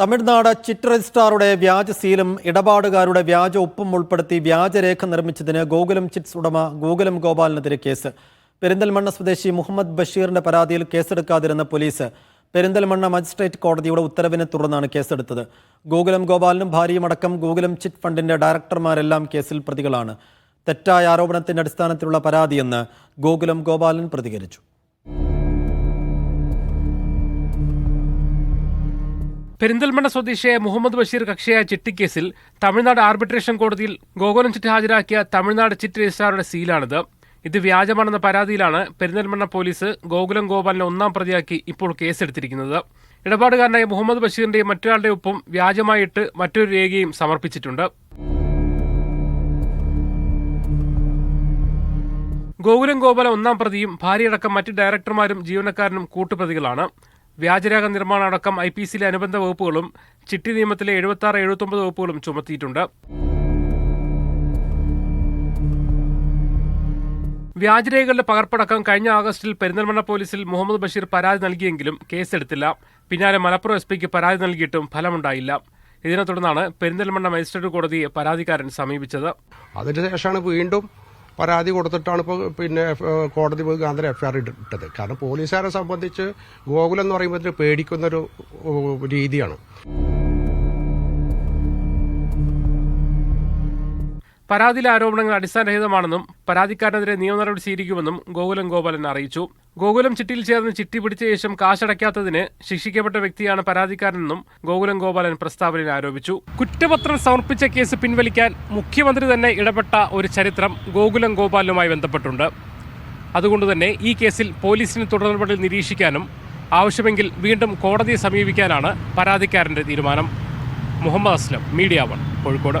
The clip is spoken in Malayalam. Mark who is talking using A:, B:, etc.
A: തമിഴ്നാട് ചിറ്റ് രജിസ്ട്രാറുടെ വ്യാജ സീലും ഇടപാടുകാരുടെ വ്യാജ ഒപ്പും ഉൾപ്പെടുത്തി വ്യാജരേഖ നിർമ്മിച്ചതിന് ഗോകുലം ചിറ്റ്സ് ഉടമ ഗോകുലം ഗോപാലിനെതിരെ കേസ്. പെരിന്തൽമണ്ണ സ്വദേശി മുഹമ്മദ് ബഷീറിന്റെ പരാതിയിൽ കേസെടുക്കാതിരുന്ന പോലീസ്. പെരിന്തൽമണ്ണ മജിസ്ട്രേറ്റ് കോടതിയുടെ ഉത്തരവിനെ തുടർന്നാണ് കേസെടുത്തത്. ഗോകുലം ഗോപാലിനും ഭാര്യയുമടക്കം ഗോകുലം ചിറ്റ് ഫണ്ടിന്റെ ഡയറക്ടർമാരെല്ലാം കേസിൽ പ്രതികളാണ്. തെറ്റായ ആരോപണത്തിന്റെ അടിസ്ഥാനത്തിലുള്ള പരാതിയെന്ന് ഗോകുലം ഗോപാലൻ പ്രതികരിച്ചു.
B: പെരിന്തൽമണ്ണ സ്വദേശിയായ മുഹമ്മദ് ബഷീർ കക്ഷിയായ ചിട്ടിക്കേസിൽ തമിഴ്നാട് ആർബിട്രേഷൻ കോടതിയിൽ ഗോകുലം ചിറ്റ് ഹാജരാക്കിയ തമിഴ്നാട് ചിറ്റ് രജിസ്ട്രാറുടെ സീലാണിത്. ഇത് വ്യാജമാണെന്ന പരാതിയിലാണ് പെരിന്തൽമണ്ണ പോലീസ് ഗോകുലം ഗോപാലിനെ ഒന്നാം പ്രതിയാക്കി ഇപ്പോൾ കേസെടുത്തിരിക്കുന്നത്. ഇടപാടുകാരനായ മുഹമ്മദ് ബഷീറിന്റെയും മറ്റൊരാളുടെ ഒപ്പം വ്യാജമായിട്ട് മറ്റൊരു രേഖയും സമർപ്പിച്ചിട്ടുണ്ട്. ഗോകുലം ഗോപാല ഒന്നാം പ്രതിയും ഭാര്യയടക്കം മറ്റ് ഡയറക്ടർമാരും ജീവനക്കാരനും കൂട്ടുപ്രതികളാണ്. വ്യാജരേഖ നിർമ്മാണം അടക്കം ഐ പി സിയിലെ അനുബന്ധ വകുപ്പുകളും ചിട്ടി നിയമത്തിലെ എഴുപത്തി ആറ് എഴുപത്തൊമ്പത് വകുപ്പുകളും ചുമത്തിയിട്ടുണ്ട്. വ്യാജരേഖകളുടെ പകർപ്പടക്കം കഴിഞ്ഞ ആഗസ്റ്റിൽ പെരിന്തൽമണ്ണ പോലീസിൽ മുഹമ്മദ് ബഷീർ പരാതി നൽകിയെങ്കിലും കേസെടുത്തില്ല. പിന്നാലെ മലപ്പുറം എസ് പിക്ക് പരാതി നൽകിയിട്ടും ഫലമുണ്ടായില്ല. ഇതിനെ തുടർന്നാണ് പെരിന്തൽമണ്ണ മജിസ്ട്രേറ്റ് കോടതിയെ പരാതിക്കാരൻ സമീപിച്ചത്.
C: അതിനുശേഷമാണ് വീണ്ടും പരാതി കൊടുത്തിട്ടാണ് ഇപ്പോൾ പിന്നെ കോടതി കോടതി ഗാന്ധര എഫ് ഐ ആർ ഇട്ടത്. കാരണം പോലീസുകാരെ സംബന്ധിച്ച് ഗോകുലം എന്ന് പറയുമ്പോൾ പേടിക്കുന്നൊരു രീതിയാണ്.
B: പരാതിയിലെ ആരോപണങ്ങൾ അടിസ്ഥാനരഹിതമാണെന്നും പരാതിക്കാരനെതിരെ നിയമ നടപടി സ്വീകരിക്കുമെന്നും ഗോകുലം ഗോപാലൻ അറിയിച്ചു. ഗോകുലം ചിട്ടിയിൽ ചേർന്ന് ചിട്ടി പിടിച്ച ശേഷം കാശടയ്ക്കാത്തതിന് ശിക്ഷിക്കപ്പെട്ട വ്യക്തിയാണ് പരാതിക്കാരനെന്നും ഗോകുലം ഗോപാലൻ പ്രസ്താവനയിൽ ആരോപിച്ചു. കുറ്റപത്രം സമർപ്പിച്ച കേസ് പിൻവലിക്കാൻ മുഖ്യമന്ത്രി തന്നെ ഇടപെട്ട ഒരു ചരിത്രം ഗോകുലം ഗോപാലനുമായി ബന്ധപ്പെട്ടുണ്ട്. അതുകൊണ്ട് തന്നെ ഈ കേസിൽ പോലീസിന് തുടർ നടപടി നിരീക്ഷിക്കാനും ആവശ്യമെങ്കിൽ വീണ്ടും കോടതിയെ സമീപിക്കാനാണ് പരാതിക്കാരന്റെ തീരുമാനം. Muhammad Aslam media one Kozhikode.